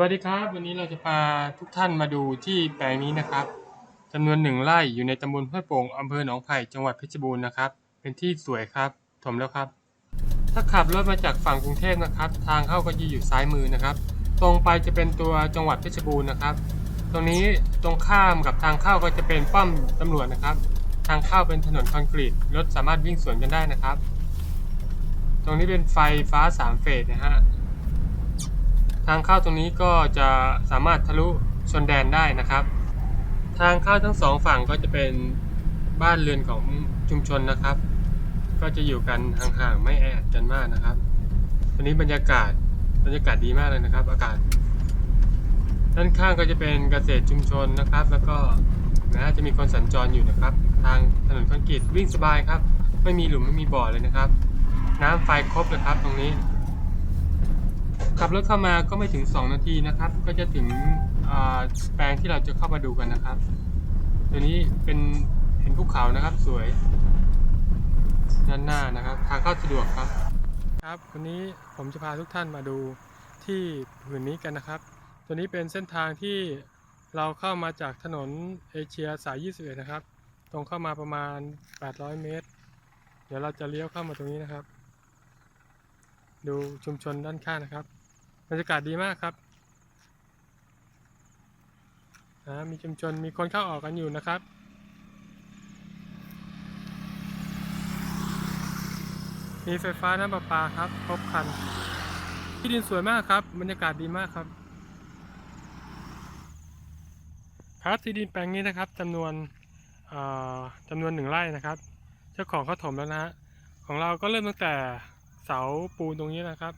วัสดีครับ วันนี้เราจะพาทุกท่านมาดูที่แปลงนี้นะครับจำนวนหนึ่งไร่อยู่ในตำบลห้วยโป่งอำเภอหนองไผ่จังหวัดเพชรบูรณ์นะครับ เป็นที่สวยครับถมแล้วครับ ถ้าขับรถมาจากฝั่งกรุงเทพนะครับ ทางเข้าก็จะอยู่ซ้ายมือนะครับ ตรงไปจะเป็นตัวจังหวัดเพชรบูรณ์นะครับ ตรงนี้ตรงข้ามกับทางเข้าก็จะเป็นป้อมตำรวจนะครับ ทางเข้าเป็นถนนคอนกรีตรถสามารถวิ่งสวนกันได้นะครับ ตรงนี้เป็นไฟฟ้าสามเฟสนะฮะ ทางเข้าตรงนี้ก็จะสามารถทะลุชนแดนได้นะครับ ทางเข้าทั้งสองฝั่งก็จะเป็นบ้านเรือนของชุมชนนะครับ ก็จะอยู่กันห่างๆไม่แออัดกันมากนะครับวันนี้บรรยากาศบรรยากาศดีมากเลยนะครับ อากาศ ด้านข้างก็จะเป็นเกษตรชุมชนนะครับ แล้วก็นะจะมีคนสัญจรอยู่นะครับ ทางถนนคอนกรีตวิ่งสบายครับ ไม่มีหลุมไม่มีบ่อเลยนะครับ น้ำไฟครบเลยครับตรงนี้ ขับรถเข้ามาก็ไม่ถึง 2 นาทีนะครับ ก็จะถึงแปลงที่เราจะเข้ามาดูกันนะครับ ตัวนี้เป็นเห็นภูเขานะครับสวย ด้านหน้านะครับ ทางเข้าสะดวกครับ ครับวันนี้ผมจะพาทุกท่านมาดูที่ผืนนี้กันนะครับ ตัวนี้เป็นเส้นทางที่เราเข้ามาจากถนนเอเชียสาย 21 นะครับ ตรงเข้ามาประมาณ 800 เมตร เดี๋ยวเราจะเลี้ยวเข้ามาตรงนี้นะครับ ดูชุมชนด้านข้างนะครับ บรรยากาศดีมากครับนะมีชุมชนมีคนเข้าออกกันอยู่นะครับ มีไฟฟ้าน้ำประปาครับ ครบคัน ที่ดินสวยมากครับ บรรยากาศดีมากครับ ครับที่ดินแปลงนี้นะครับจำนวนจำนวนหนึ่งไร่นะครับ เจ้าของเขาถมแล้วนะฮะของเราก็เริ่มตั้งแต่เสาปูนตรงนี้นะครับ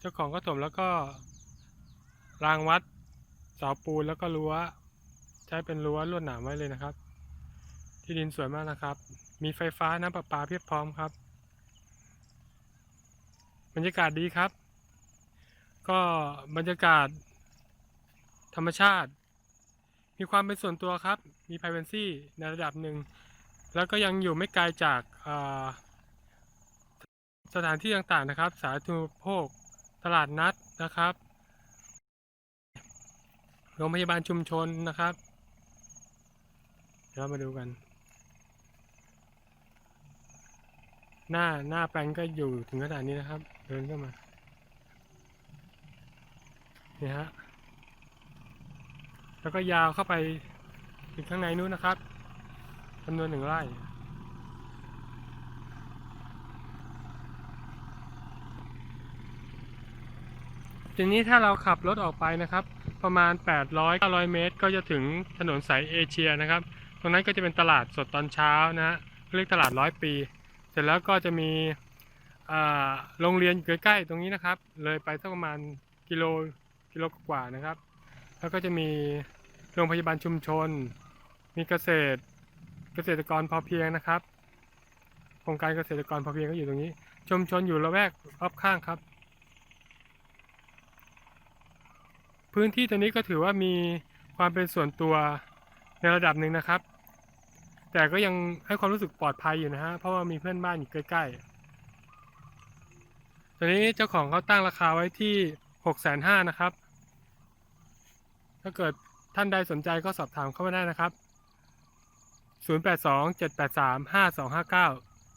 เจ้าของก็ถมแล้วก็ รางวัดเสาปูนแล้วก็รั้ว ใช้เป็นรั้วลวดหนามไว้เลยนะครับ ที่ดินสวยมากนะครับ มีไฟฟ้าน้ำประปาเพียบพร้อมครับบรรยากาศดีครับ ก็บรรยากาศ ธรรมชาติ มีความเป็นส่วนตัวครับ มี p r i เ a c y ในระดับหนึ่ง แล้วก็ยังอยู่ไม่ไกลจากสถานที่ต่างๆนะครับ สาธารณูปโภค ตลาดนัดนะครับ โรงพยาบาลชุมชนนะครับ เดี๋ยวเรามาดูกัน หน้าหน้าแปลงก็อยู่ถึงขนาดนี้นะครับ เดินเข้ามานี่ฮะแล้วก็ยาวเข้าไปถึงข้างในนู้นนะครับจำนวนหนึ่งไร่ ทีนี้ถ้าเราขับรถออกไปนะครับ ประมาณ 800 900 เมตร ก็จะถึงถนนสายเอเชียนะครับ ตรงนั้นก็จะเป็นตลาดสดตอนเช้านะฮะเรียกตลาดร้อยปี เสร็จแล้วก็จะมีโรงเรียนอยู่ใกล้ๆตรงนี้นะครับ เลยไปสักประมาณกิโลกิโลกว่านะครับ แล้วก็จะมีโรงพยาบาลชุมชน มีเกษตรเกษตรกรพอเพียงนะครับโครงการเกษตรกรพอเพียงก็อยู่ตรงนี้ ชุมชนอยู่ละแวกรอบข้างครับ พื้นที่ตรงนี้ก็ถือว่ามีความเป็นส่วนตัวในระดับหนึ่งนะครับ แต่ก็ยังให้ความรู้สึกปลอดภัยอยู่นะฮะ เพราะว่ามีเพื่อนบ้านอยู่ใกล้ๆตอนนี้เจ้าของเขาตั้งราคาไว้ที่หกแสนห้านะครับ ถ้าเกิดท่านใดสนใจก็สอบถามเข้ามาได้นะครับ 0827835259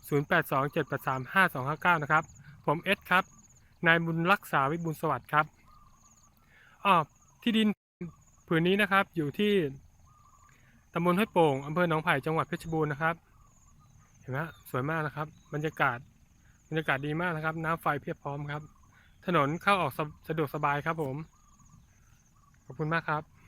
0827835259 นะครับ ผมเอสครับ นายบุญรักษาวิบุญสวัสดิ์ครับ ออที่ดินผืนนี้นะครับอยู่ที่ตำบลห้วยโป่งอำเภอหนองไผ่จังหวัดเพชรบูรณ์นะครับ เห็นไหมสวยมากนะครับ บรรยากาศบรรยากาศดีมากนะครับ น้ำไฟเพียบพร้อมครับ ถนนเข้าออกสะสะดวกสบายครับผม ขอบคุณมากครับ